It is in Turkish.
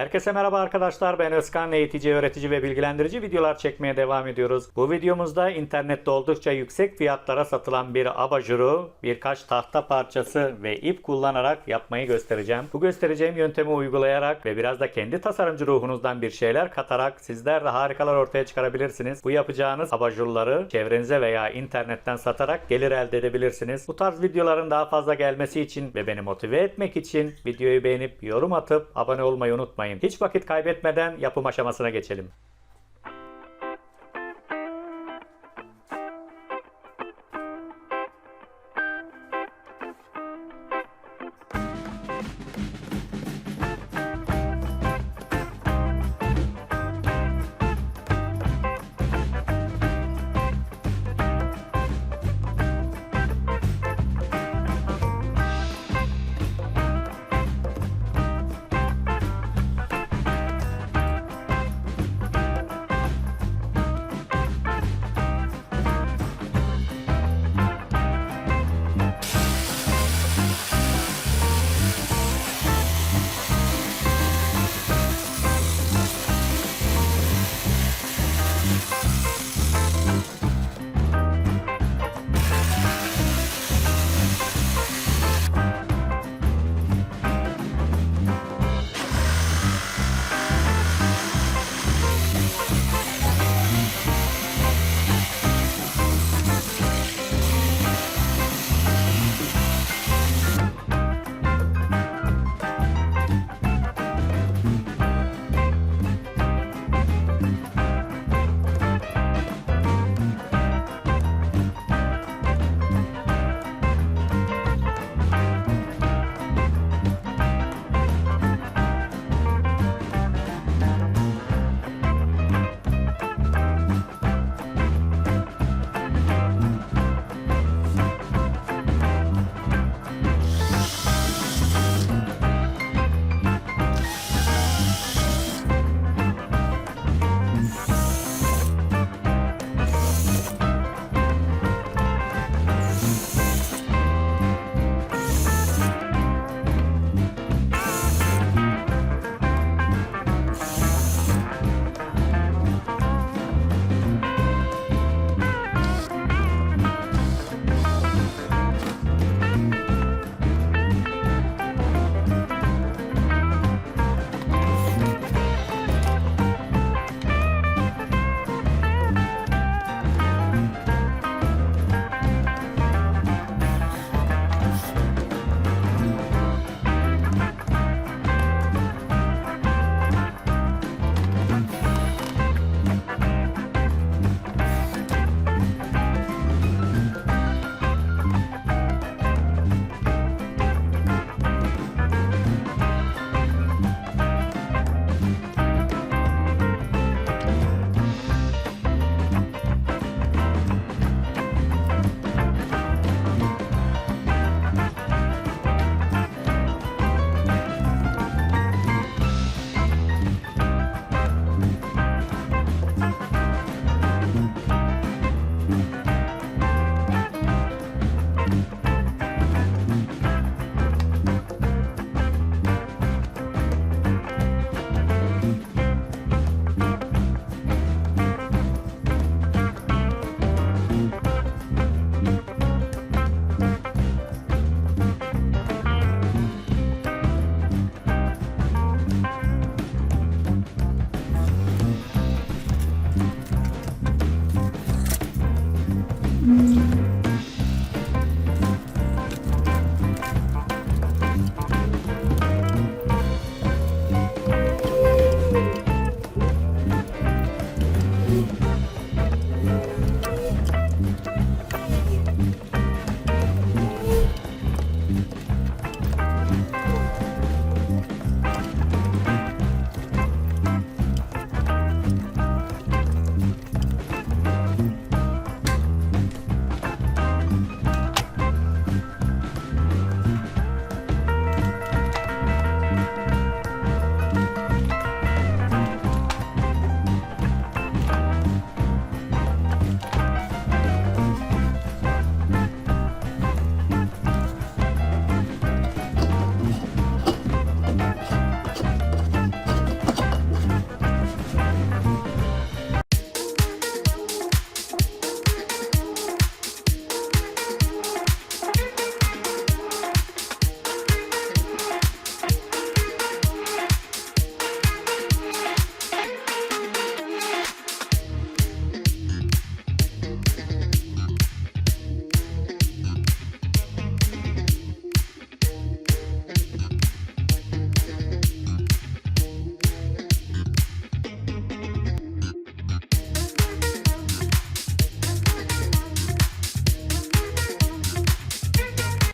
Herkese merhaba arkadaşlar. Ben Özkan. Eğitici, öğretici ve bilgilendirici videolar çekmeye devam ediyoruz. Bu videomuzda internette oldukça yüksek fiyatlara satılan bir abajuru, birkaç tahta parçası ve ip kullanarak yapmayı göstereceğim. Bu göstereceğim yöntemi uygulayarak ve biraz da kendi tasarımcı ruhunuzdan bir şeyler katarak sizler de harikalar ortaya çıkarabilirsiniz. Bu yapacağınız abajurları çevrenize veya internetten satarak gelir elde edebilirsiniz. Bu tarz videoların daha fazla gelmesi için ve beni motive etmek için videoyu beğenip yorum atıp abone olmayı unutmayın. Hiç vakit kaybetmeden yapım aşamasına geçelim.